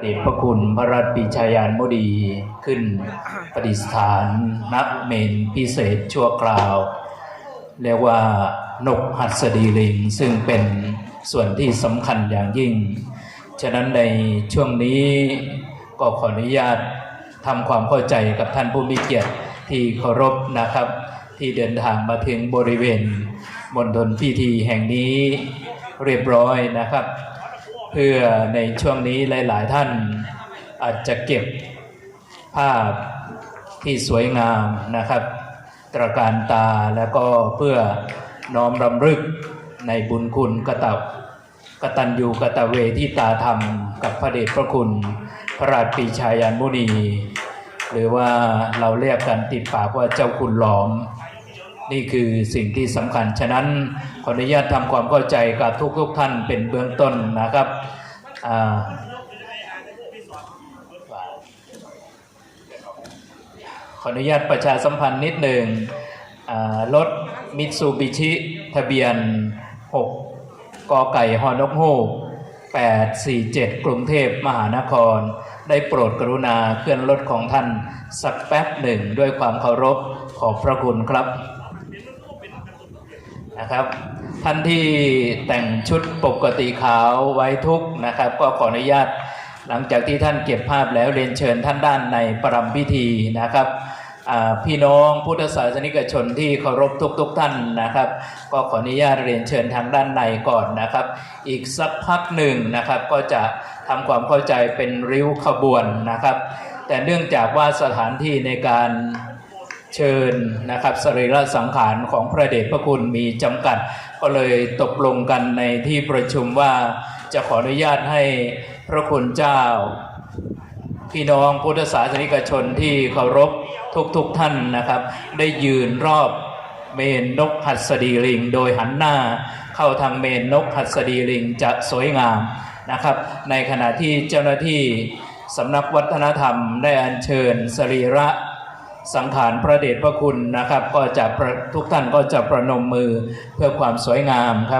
เดชพระคุณพระราชปิชายานมุดีขึ้นประดิษฐานนักเมนพิเศษชั่วคราว เรียกว่านกหัสดีลิง ซึ่งเป็นส่วนที่สำคัญอย่างยิ่ง ฉะนั้นในช่วงนี้ก็ขออนุญาตทำความเข้าใจกับท่านผู้มีเกียรติที่เคารพนะครับ ที่เดินทางมาถึงบริเวณมณฑลพิธีแห่งนี้เรียบร้อยนะครับ เพื่อในช่วงนี้หลาย ๆ ท่านอาจจะเก็บภาพที่สวยงามนะครับตระการตาแล้วก็เพื่อน้อมรำลึกในบุญคุณกตับกตัญญูกตเวที่ตาธรรมกับพระเดชพระคุณ พระราชปีชายันมุนี หรือว่าเราเรียกกันติดปากว่าเจ้าคุณหลอม นี่คือสิ่งที่สำคัญ ฉะนั้นขออนุญาตทำความเข้าใจกับทุกๆทท่านเป็นเบื้องต้นนะครับอขออนุญาตประชาสัมพันธ์นิดหนึ่งรถมิตซูบิชิทะเบียน 6 กไก่ฮอนกฮูก847 กรุงเทพมหานคร ได้โปรดกรุณาเคลื่อนรถของท่านสักแป๊บหนึ่งด้วยความเคารพขอบพระคุณครับ นะครับท่านที่แต่งชุดปกติขาวไว้ทุกนะครับ ก็ขออนุญาตหลังจากที่ท่านเก็บภาพแล้วเรียนเชิญท่านด้านในประรำพิธีนะครับพี่น้องพุทธศาสนิกชนที่เคารพทุกๆทท่านนะครับ ก็ขออนุญาตเรียนเชิญทางด้านในก่อนนะครับ อีกสักพักหนึ่งนะครับก็จะทำความเข้าใจเป็นริ้วขบวนนะครับ แต่เนื่องจากว่าสถานที่ในการ เชิญนะครับสรีระสังขารของพระเดชพระคุณมีจำกัด ก็เลยตกลงกันในที่ประชุมว่าจะขออนุญาตให้พระคุณเจ้า พี่น้องพุทธศาสนิกชนที่เคารพทุกๆทท่านนะครับ ได้ยืนรอบเมนนกหัสดีลิง โดยหันหน้าเข้าทางเมนนกหัสดีลิงจะสวยงามนะครับ ในขณะที่เจ้าหน้าที่สำนักวัฒนธรรมได้อัญเชิญสรีระ สังขารพระเดชพระคุณนะครับ ก็จะทุกท่านก็จะประนมมือเพื่อความสวยงามครับ